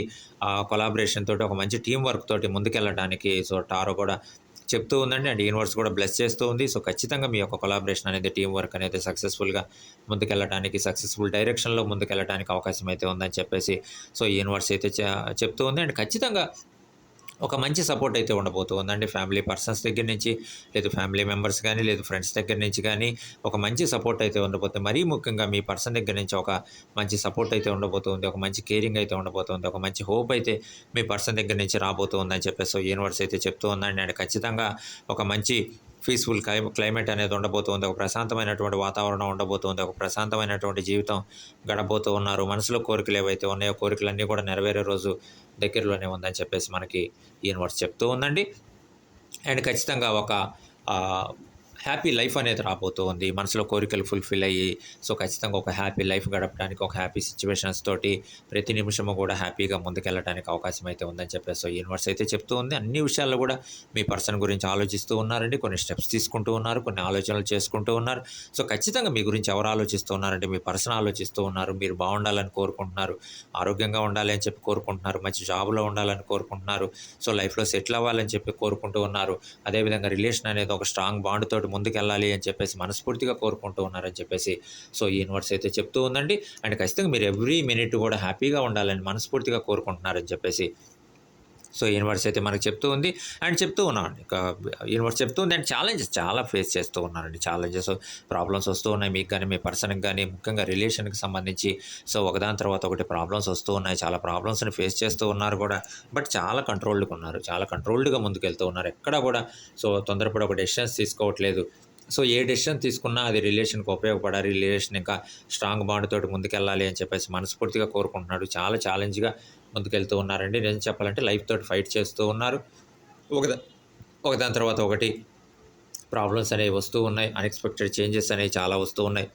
కొలాబరేషన్ తోటి ఒక మంచి టీం వర్క్ తోటి ముందుకెళ్ళడానికి సో టారో కూడా చెప్తూ ఉందండి. అండ్ యూనివర్స్ కూడా బ్లెస్ చేస్తూ ఉంది. సో ఖచ్చితంగా మీ యొక్క కొలాబరేషన్ అనేది టీం వర్క్ అనేది సక్సెస్ఫుల్గా ముందుకెళ్ళడానికి సక్సెస్ఫుల్ డైరెక్షన్లో ముందుకెళ్ళడానికి అవకాశం అయితే ఉందని చెప్పేసి సో యూనివర్స్ అయితే చెప్తూ ఉంది. అండ్ ఖచ్చితంగా ఒక మంచి సపోర్ట్ అయితే ఉండబోతుందండి. ఫ్యామిలీ పర్సన్స్ దగ్గర నుంచి లేదు ఫ్యామిలీ మెంబర్స్ కానీ లేదు ఫ్రెండ్స్ దగ్గర నుంచి కానీ ఒక మంచి సపోర్ట్ అయితే ఉండబోతుంది. మరీ ముఖ్యంగా మీ పర్సన్ దగ్గర నుంచి ఒక మంచి సపోర్ట్ అయితే ఉండబోతుంది. ఒక మంచి కేరింగ్ అయితే ఉండబోతుంది. ఒక మంచి హోప్ అయితే మీ పర్సన్ దగ్గర నుంచి రాబోతుందని చెప్పేసి సో యూనివర్స్ అయితే చెప్తూ ఉందండి. అండ్ ఖచ్చితంగా ఒక మంచి పీస్ఫుల్ క్లై క్లైమేట్ అనేది ఉండబోతుంది. ఒక ప్రశాంతమైనటువంటి వాతావరణం ఉండబోతుంది. ఒక ప్రశాంతమైనటువంటి జీవితం గడబోతూ ఉన్నారు. మనసులో కోరికలు ఏవైతే ఉన్నాయో కోరికలన్నీ కూడా నెరవేరే రోజు దగ్గరలోనే ఉందని చెప్పేసి మనకి యూనివర్స్ చెప్తూ ఉందండి. అండ్ ఖచ్చితంగా ఒక హ్యాపీ లైఫ్ అనేది రాబోతూ ఉంది మనసులో కోరికలు ఫుల్ఫిల్ అయ్యి సో ఖచ్చితంగా ఒక హ్యాపీ లైఫ్ గడపడానికి ఒక హ్యాపీ సిచ్యువేషన్స్ తోటి ప్రతి నిమిషము కూడా హ్యాపీగా ముందుకెళ్ళడానికి అవకాశం అయితే ఉందని చెప్పేసి సో యూనివర్స్ అయితే చెప్తూ ఉంది. అన్ని విషయాల్లో కూడా మీ పర్సన్ గురించి ఆలోచిస్తూ ఉన్నారండి. కొన్ని స్టెప్స్ తీసుకుంటూ ఉన్నారు కొన్ని ఆలోచనలు చేసుకుంటూ ఉన్నారు. సో ఖచ్చితంగా మీ గురించి ఎవరు ఆలోచిస్తూ ఉన్నారంటే మీ పర్సన్ ఆలోచిస్తూ ఉన్నారు. మీరు బాగుండాలని కోరుకుంటున్నారు. ఆరోగ్యంగా ఉండాలి అని చెప్పి కోరుకుంటున్నారు. మంచి జాబ్లో ఉండాలని కోరుకుంటున్నారు. సో లైఫ్లో సెటిల్ అవ్వాలని చెప్పి కోరుకుంటూ ఉన్నారు. అదేవిధంగా రిలేషన్ అనేది ఒక స్ట్రాంగ్ బాండ్ తోటి ముందుకెళ్ళాలి అని చెప్పేసి మనస్ఫూర్తిగా కోరుకుంటూ ఉన్నారని చెప్పేసి సో ఈ యూనివర్స్ అయితే చెప్తూ ఉందండి. అండ్ ఖచ్చితంగా మీరు ఎవ్రీ మినిట్ కూడా హ్యాపీగా ఉండాలని మనస్ఫూర్తిగా కోరుకుంటున్నారని చెప్పేసి సో యూనివర్స్ అయితే మనకు చెప్తూ ఉంది. అండ్ చెప్తూ ఉన్నామండి. యూనివర్స్ చెప్తూ ఉంది. అండ్ ఛాలెంజెస్ చాలా ఫేస్ చేస్తూ ఉన్నారండి. ఛాలెంజెస్ ప్రాబ్లమ్స్ వస్తూ ఉన్నాయి. మీకు కానీ మీ పర్సన్కి కానీ ముఖ్యంగా రిలేషన్కి సంబంధించి. సో ఒకదాని తర్వాత ఒకటి ప్రాబ్లమ్స్ వస్తూ ఉన్నాయి. చాలా ప్రాబ్లమ్స్ని ఫేస్ చేస్తూ ఉన్నారు కూడా. బట్ చాలా కంట్రోల్డ్గా ఉన్నారు. చాలా కంట్రోల్డ్గా ముందుకెళ్తూ ఉన్నారు. ఎక్కడ కూడా సో తొందరపడి ఒక డెసిషన్స్ తీసుకోవట్లేదు. సో ఏ డెసిషన్ తీసుకున్నా అది రిలేషన్కి ఉపయోగపడాలి. రిలేషన్ ఇంకా స్ట్రాంగ్ బాండ్ తోటి ముందుకెళ్ళాలి అని చెప్పేసి మనస్ఫూర్తిగా కోరుకుంటున్నాడు. చాలా ఛాలెంజ్గా ముందుకెళ్తూ ఉన్నారండి. నేను చెప్పాలంటే లైఫ్ తోటి ఫైట్ చేస్తూ ఉన్నారు. ఒకదా ఒకదాని తర్వాత ఒకటి. ప్రాబ్లమ్స్ అనేవి వస్తూ ఉన్నాయి. అన్ఎక్స్పెక్టెడ్ చేంజెస్ అనేవి చాలా వస్తూ ఉన్నాయి.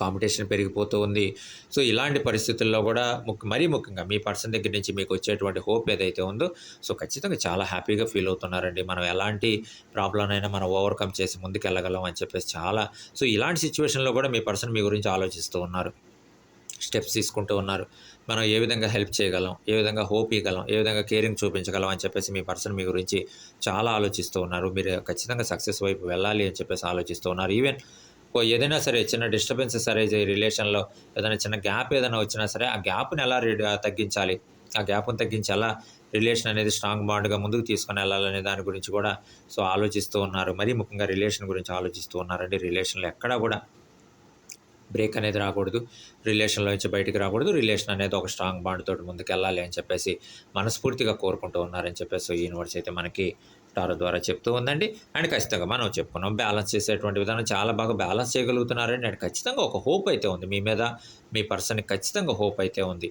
కాంపిటీషన్ పెరిగిపోతూ ఉంది. సో ఇలాంటి పరిస్థితుల్లో కూడా ముఖ్య మరీ ముఖ్యంగా మీ పర్సన్ దగ్గర నుంచి మీకు వచ్చేటువంటి హోప్ ఏదైతే ఉందో సో ఖచ్చితంగా చాలా హ్యాపీగా ఫీల్ అవుతున్నారండి. మనం ఎలాంటి ప్రాబ్లం అయినా మనం ఓవర్కమ్ చేసి ముందుకు వెళ్ళగలం అని చెప్పేసి చాలా సో ఇలాంటి సిచ్యువేషన్లో కూడా మీ పర్సన్ మీ గురించి ఆలోచిస్తూ ఉన్నారు. స్టెప్స్ తీసుకుంటూ ఉన్నారు. మనం ఏ విధంగా హెల్ప్ చేయగలం ఏ విధంగా హోప్ ఇవ్వగలం ఏ విధంగా కేరింగ్ చూపించగలం అని చెప్పేసి మీ పర్సన్ మీ గురించి చాలా ఆలోచిస్తూ ఉన్నారు. మీరు ఖచ్చితంగా సక్సెస్ వైపు వెళ్ళాలి అని చెప్పేసి ఆలోచిస్తూ ఉన్నారు. ఈవెన్ ఓ ఏదైనా సరే చిన్న డిస్టర్బెన్సెస్ అరేజ్ రిలేషన్లో ఏదైనా చిన్న గ్యాప్ ఏదైనా వచ్చినా సరే ఆ గ్యాప్ని ఎలా తగ్గించాలి? ఆ గ్యాప్ని తగ్గించి ఎలా రిలేషన్ అనేది స్ట్రాంగ్ బాండ్గా ముందుకు తీసుకొని వెళ్ళాలనే దాని గురించి కూడా సో ఆలోచిస్తూ ఉన్నారు. మరీ ముఖ్యంగా రిలేషన్ గురించి ఆలోచిస్తూ ఉన్నారండి. రిలేషన్లో ఎక్కడా కూడా బ్రేక్ అనేది రాకూడదు. రిలేషన్లో నుంచి బయటికి రాకూడదు. రిలేషన్ అనేది ఒక స్ట్రాంగ్ బాండ్ తోటి ముందుకు వెళ్ళాలి అని చెప్పేసి మనస్ఫూర్తిగా కోరుకుంటూ ఉన్నారని చెప్పేసి యూనివర్స్ అయితే మనకి టారో ద్వారా చెప్తూ ఉందండి. అండ్ ఖచ్చితంగా మనం చెప్పుకున్నాం బ్యాలెన్స్ చేసేటువంటి విధానం చాలా బాగా బ్యాలెన్స్ చేయగలుగుతున్నారండి. అండ్ ఖచ్చితంగా ఒక హోప్ అయితే ఉంది. మీ మీద మీ పర్సన్కి ఖచ్చితంగా హోప్ అయితే ఉంది.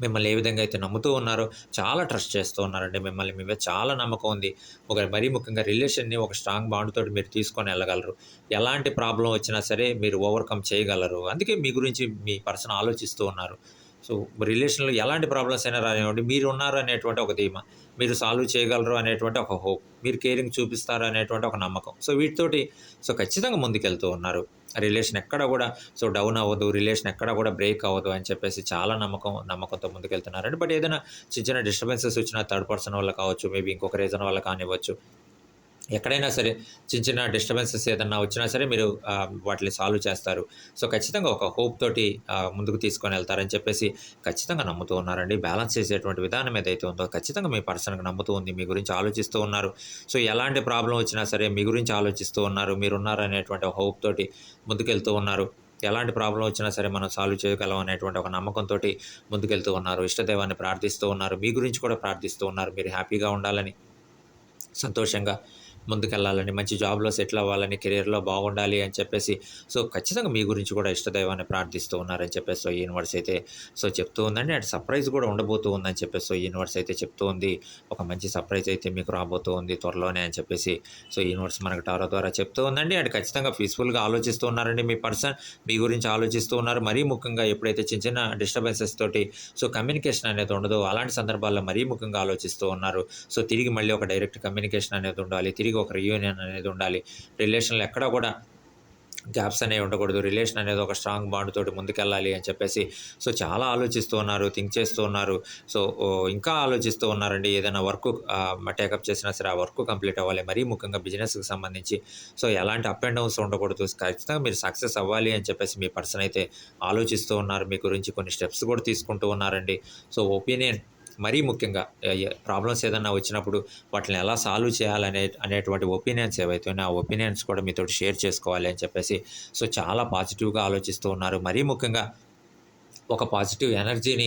మిమ్మల్ని ఏ విధంగా అయితే నమ్ముతూ ఉన్నారో చాలా ట్రస్ట్ చేస్తూ ఉన్నారండి మిమ్మల్ని. మీద చాలా నమ్మకం ఉంది. ఒక మరీ ముఖ్యంగా రిలేషన్ని ఒక స్ట్రాంగ్ బాండ్ తోటి మీరు తీసుకొని వెళ్ళగలరు. ఎలాంటి ప్రాబ్లం వచ్చినా సరే మీరు ఓవర్కమ్ చేయగలరు. అందుకే మీ గురించి మీ పర్సన్ ఆలోచిస్తూ ఉన్నారు. సో రిలేషన్లో ఎలాంటి ప్రాబ్లమ్స్ అయినా రానివ్వండి. మీరు ఉన్నారు అనేటువంటి ఒక ధీమా. మీరు సాల్వ్ చేయగలరు అనేటువంటి ఒక హోప్. మీరు కేరింగ్ చూపిస్తారు అనేటువంటి ఒక నమ్మకం. సో వీటితోటి సో ఖచ్చితంగా ముందుకెళ్తూ ఉన్నారు. రిలేషన్ ఎక్కడ కూడా సో డౌన్ అవ్వదు. రిలేషన్ ఎక్కడ కూడా బ్రేక్ అవ్వదు అని చెప్పేసి చాలా నమ్మకం నమ్మకంతో ముందుకెళ్తున్నారండి బట్ ఏదైనా చిన్న చిన్న డిస్టర్బెన్సెస్ వచ్చినా థర్డ్ పర్సన్ వల్ల కావచ్చు మేబీ ఇంకొక రీజన్ వల్ల కానివ్వచ్చు ఎక్కడైనా సరే చిన్న చిన్న డిస్టర్బెన్సెస్ ఏదన్నా వచ్చినా సరే మీరు వాటిని సాల్వ్ చేస్తారు. సో ఖచ్చితంగా ఒక హోప్ తోటి ముందుకు తీసుకొని వెళ్తారని చెప్పేసి ఖచ్చితంగా నమ్ముతూ ఉన్నారండి. బ్యాలెన్స్ చేసేటువంటి విధానం ఏదైతే ఉందో ఖచ్చితంగా మీ పర్సన్కి నమ్ముతూ ఉంది మీ గురించి ఆలోచిస్తూ ఉన్నారు. సో ఎలాంటి ప్రాబ్లం వచ్చినా సరే మీ గురించి ఆలోచిస్తూ ఉన్నారు మీరు ఉన్నారు అనేటువంటి ఒక హోప్ తోటి ముందుకెళ్తూ ఉన్నారు. ఎలాంటి ప్రాబ్లం వచ్చినా సరే మనం సాల్వ్ చేయగలం అనేటువంటి ఒక నమ్మకంతో ముందుకెళ్తూ ఉన్నారు. ఇష్టదైవాన్ని ప్రార్థిస్తూ ఉన్నారు మీ గురించి కూడా ప్రార్థిస్తూ ఉన్నారు. మీరు హ్యాపీగా ఉండాలని సంతోషంగా ముందుకెళ్ళాలని మంచి జాబ్లో సెటిల్ అవ్వాలని కెరీర్లో బాగుండాలి అని చెప్పేసి సో ఖచ్చితంగా మీ గురించి కూడా ఇష్టదైవాన్ని ప్రార్థిస్తూ ఉన్నారని చెప్పేసి సో యూనివర్స్ అయితే సో చెప్తూ ఉందండి. అండ్ సర్ప్రైజ్ కూడా ఉండబోతూ ఉందని చెప్పేసి సో యూనివర్స్ అయితే చెప్తూ ఉంది. ఒక మంచి సర్ప్రైజ్ అయితే మీకు రాబోతూ ఉంది త్వరలోనే అని చెప్పేసి సో యూనివర్స్ మనకు టారో ద్వారా చెప్తూ ఉందండి. అండ్ ఖచ్చితంగా పీస్ఫుల్గా ఆలోచిస్తూ ఉన్నారండి మీ పర్సన్. మీ గురించి ఆలోచిస్తూ ఉన్నారు. మరీ ముఖ్యంగా ఎప్పుడైతే చిన్న చిన్న డిస్టర్బెన్సెస్ తోటి సో కమ్యూనికేషన్ అనేది ఉండదు అలాంటి సందర్భాల్లో మరీ ముఖ్యంగా ఆలోచిస్తూ ఉన్నారు. సో తిరిగి మళ్ళీ ఒక డైరెక్ట్ కమ్యూనికేషన్ అనేది ఉండాలి. తిరిగి ఒక రియూనియన్ అనేది ఉండాలి. రిలేషన్లో ఎక్కడ కూడా గ్యాప్స్ అనేవి ఉండకూడదు. రిలేషన్ అనేది ఒక స్ట్రాంగ్ బాండ్ తోటి ముందుకెళ్ళాలి అని చెప్పేసి సో చాలా ఆలోచిస్తూ ఉన్నారు థింక్ చేస్తూ ఉన్నారు. సో ఇంకా ఆలోచిస్తూ ఉన్నారండి. ఏదైనా వర్క్ టేకప్ చేసినా సరే ఆ వర్క్ కంప్లీట్ అవ్వాలి. మరీ ముఖ్యంగా బిజినెస్కి సంబంధించి. సో ఎలాంటి అప్ అండ్ డౌన్స్ ఉండకూడదు. ఖచ్చితంగా మీరు సక్సెస్ అవ్వాలి అని చెప్పేసి మీ పర్సన్ అయితే ఆలోచిస్తూ ఉన్నారు. మీ గురించి కొన్ని స్టెప్స్ కూడా తీసుకుంటూ ఉన్నారండి. సో ఒపీనియన్ మరీ ముఖ్యంగా ప్రాబ్లమ్స్ ఏదన్నా వచ్చినప్పుడు వాటిని ఎలా సాల్వ్ చేయాలనే అనేటువంటి ఒపీనియన్స్ ఏవైతే ఆ ఒపీనియన్స్ కూడా మీతో షేర్ చేసుకోవాలి అని చెప్పేసి సో చాలా పాజిటివ్గా ఆలోచిస్తూ ఉన్నారు. మరీ ముఖ్యంగా ఒక పాజిటివ్ ఎనర్జీని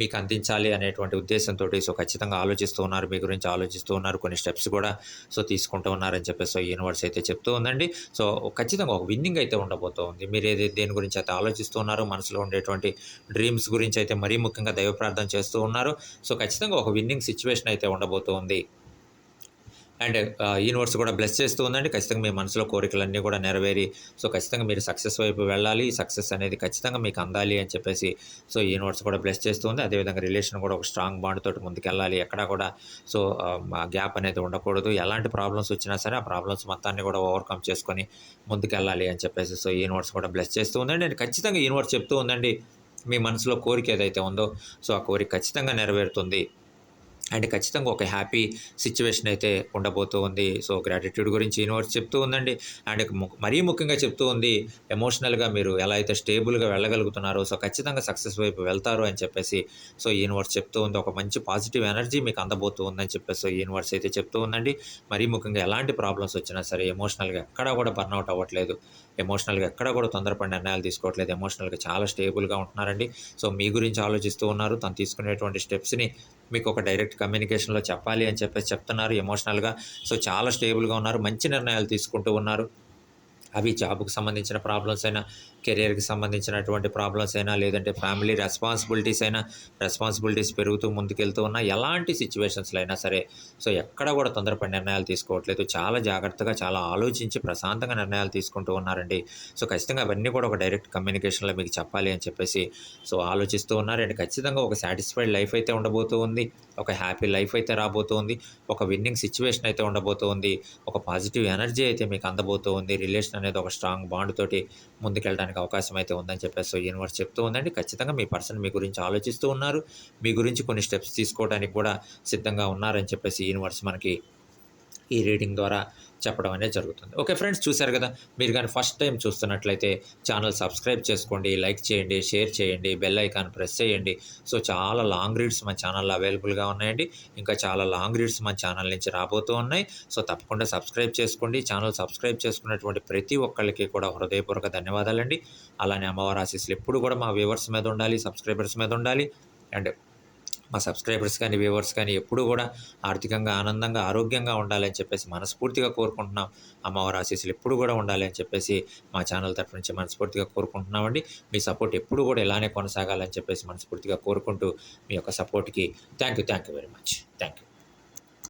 మీకు అందించాలి అనేటువంటి ఉద్దేశంతో సో ఖచ్చితంగా ఆలోచిస్తూ ఉన్నారు మీ గురించి ఆలోచిస్తూ ఉన్నారు కొన్ని స్టెప్స్ కూడా సో తీసుకుంటూ ఉన్నారని చెప్పేసి సో యూనివర్స్ అయితే చెప్తూ ఉందండి. సో ఖచ్చితంగా ఒక విన్నింగ్ అయితే ఉండబోతూ ఉంది. మీరు ఏది దేని గురించి అయితే ఆలోచిస్తూ ఉన్నారో మనసులో ఉండేటువంటి డ్రీమ్స్ గురించి అయితే మరీ ముఖ్యంగా దైవ ప్రార్థన చేస్తూ ఉన్నారు. సో ఖచ్చితంగా ఒక విన్నింగ్ సిచ్యువేషన్ అయితే ఉండబోతోంది అండ్ యూనివర్స్ కూడా బ్లెస్ చేస్తూ ఉందండి. ఖచ్చితంగా మీ మనసులో కోరికలన్నీ కూడా నెరవేరి సో ఖచ్చితంగా మీరు సక్సెస్ వైపు వెళ్ళాలి. సక్సెస్ అనేది ఖచ్చితంగా మీకు అందాలి అని చెప్పేసి సో యూనివర్స్ కూడా బ్లెస్ చేస్తూ ఉంది. అదేవిధంగా రిలేషన్ కూడా ఒక స్ట్రాంగ్ బాండ్ తోటి ముందుకెళ్ళాలి ఎక్కడా కూడా. సో గ్యాప్ అనేది ఉండకూడదు. ఎలాంటి ప్రాబ్లమ్స్ వచ్చినా సరే ఆ ప్రాబ్లమ్స్ మొత్తాన్ని కూడా ఓవర్కమ్ చేసుకొని ముందుకెళ్ళాలి అని చెప్పేసి సో యూనివర్స్ కూడా బ్లెస్ చేస్తూ ఉందండి. అండ్ ఖచ్చితంగా యూనివర్స్ చెప్తూ ఉందండి మీ మనసులో కోరిక ఏదైతే ఉందో సో ఆ కోరిక ఖచ్చితంగా నెరవేరుతుంది. అండ్ ఖచ్చితంగా ఒక హ్యాపీ సిచ్యువేషన్ అయితే ఉండబోతూ ఉంది. సో గ్రాటిట్యూడ్ గురించి యూనివర్స్ చెప్తూ ఉందండి. అండ్ మరీ ముఖ్యంగా చెప్తూ ఉంది ఎమోషనల్గా మీరు ఎలా అయితే స్టేబుల్గా వెళ్ళగలుగుతున్నారో సో ఖచ్చితంగా సక్సెస్ వైపు వెళ్తారు అని చెప్పేసి సో యూనివర్స్ చెప్తూ ఉంది. ఒక మంచి పాజిటివ్ ఎనర్జీ మీకు అందబోతూ ఉందని చెప్పేసి సో యూనివర్స్ అయితే చెప్తూ ఉందండి. మరీ ముఖ్యంగా ఎలాంటి ప్రాబ్లమ్స్ వచ్చినా సరే ఎమోషనల్గా ఎక్కడా కూడా బర్న్అవుట్ అవ్వట్లేదు. ఎమోషనల్గా ఎక్కడ కూడా తొందరపడి నిర్ణయాలు తీసుకోవట్లేదు. ఎమోషనల్గా చాలా స్టేబుల్గా ఉంటున్నారండి. సో మీ గురించి ఆలోచిస్తూ ఉన్నారు. తను తీసుకునేటువంటి స్టెప్స్ని మీకు ఒక డైరెక్ట్ కమ్యూనికేషన్లో చెప్పాలి అని చెప్పేసి చెప్తున్నారు ఎమోషనల్గా సో చాలా స్టేబుల్గా ఉన్నారు. మంచి నిర్ణయాలు తీసుకుంటూ ఉన్నారు. అవి జాబ్కు సంబంధించిన ప్రాబ్లమ్స్ అయినా కెరియర్కి సంబంధించినటువంటి ప్రాబ్లమ్స్ అయినా లేదంటే ఫ్యామిలీ రెస్పాన్సిబిలిటీస్ అయినా రెస్పాన్సిబిలిటీస్ పెరుగుతూ ముందుకెళ్తూ ఉన్నా ఎలాంటి సిచ్యువేషన్స్లో అయినా సరే సో ఎక్కడ కూడా తొందరపడి నిర్ణయాలు తీసుకోవట్లేదు. చాలా జాగ్రత్తగా చాలా ఆలోచించి ప్రశాంతంగా నిర్ణయాలు తీసుకుంటూ ఉన్నారండి. సో ఖచ్చితంగా అవన్నీ కూడా ఒక డైరెక్ట్ కమ్యూనికేషన్లో మీకు చెప్పాలి అని చెప్పేసి సో ఆలోచిస్తూ ఉన్నారండి ఖచ్చితంగా ఒక సాటిస్ఫైడ్ లైఫ్ అయితే ఉండబోతూ ఉంది. ఒక హ్యాపీ లైఫ్ అయితే రాబోతూ ఉంది. ఒక విన్నింగ్ సిచ్యువేషన్ అయితే ఉండబోతూ ఉంది. ఒక పాజిటివ్ ఎనర్జీ అయితే మీకు అందబోతూ ఉంది. రిలేషన్ అనేది ఒక స్ట్రాంగ్ బాండ్ తోటి ముందుకెళ్ళడానికి అవకాశం అయితే ఉందని చెప్పేసి సో యూనివర్స్ చెప్తూ ఉందండి. ఖచ్చితంగా మీ పర్సన్ మీ గురించి ఆలోచిస్తూ ఉన్నారు. మీ గురించి కొన్ని స్టెప్స్ తీసుకోవడానికి కూడా సిద్ధంగా ఉన్నారని చెప్పేసి యూనివర్స్ మనకి ఈ రీడింగ్ ద్వారా చెప్పడం అనేది జరుగుతుంది. ఓకే ఫ్రెండ్స్ చూశారు కదా? మీరు కానీ ఫస్ట్ టైం చూస్తున్నట్లయితే ఛానల్ సబ్స్క్రైబ్ చేసుకోండి లైక్ చేయండి షేర్ చేయండి బెల్ ఐకాన్ ప్రెస్ చేయండి. సో చాలా లాంగ్ రీడ్స్ మా ఛానల్లో అవైలబుల్గా ఉన్నాయండి. ఇంకా చాలా లాంగ్ రీడ్స్ మా ఛానల్ నుంచి రాబోతూ ఉన్నాయి. సో తప్పకుండా సబ్స్క్రైబ్ చేసుకోండి. ఛానల్ సబ్స్క్రైబ్ చేసుకున్నటువంటి ప్రతి ఒక్కళ్ళకి కూడా హృదయపూర్వక ధన్యవాదాలండి. అలానే అమ్మవారి ఆశీస్సులు ఎప్పుడు కూడా మా వ్యూవర్స్ మీద ఉండాలి సబ్స్క్రైబర్స్ మీద ఉండాలి. అండ్ మా సబ్స్క్రైబర్స్ కానీ వ్యూవర్స్ కానీ ఎప్పుడూ కూడా ఆర్థికంగా ఆనందంగా ఆరోగ్యంగా ఉండాలని చెప్పేసి మనస్ఫూర్తిగా కోరుకుంటున్నాం. అమ్మవారి ఆశీస్సులు ఎప్పుడు కూడా ఉండాలి అని చెప్పేసి మా ఛానల్ తరఫు నుంచి మనస్ఫూర్తిగా కోరుకుంటున్నామండి. మీ సపోర్ట్ ఎప్పుడు కూడా ఇలానే కొనసాగాలని చెప్పేసి మనస్ఫూర్తిగా కోరుకుంటూ మీ యొక్క సపోర్ట్కి thank you thank you very much. Thank you.